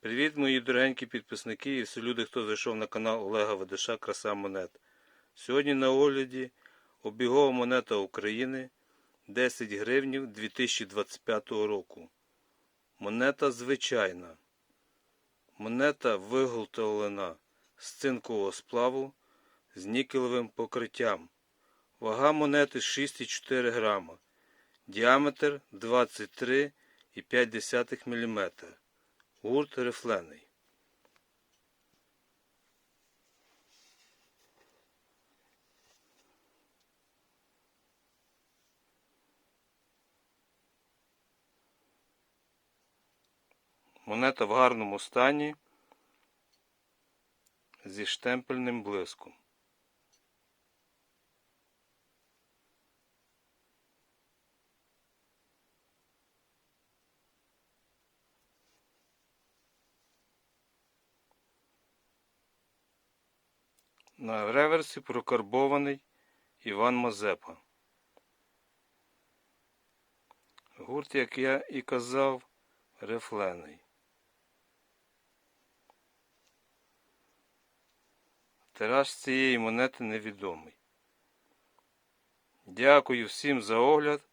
Привіт, мої дорогенькі підписники і всі люди, хто зайшов на канал Олега Ведеша Краса Монет. Сьогодні на огляді обігова монета України 10 гривнів 2025 року. Монета звичайна. Монета виготовлена з цинкового сплаву з нікелевим покриттям. Вага монети 6,4 грама. Діаметр 23,5 мм. Гурт рифлений. Монета в гарному стані зі штемпельним блиском. На реверсі прокарбований Іван Мазепа. Гурт, як я і казав, рифлений. Тираж цієї монети невідомий. Дякую всім за огляд.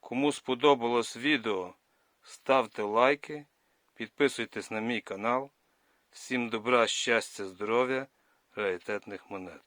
Кому сподобалось відео, ставте лайки, підписуйтесь на мій канал. Всім добра, щастя, здоров'я, раритетних монет.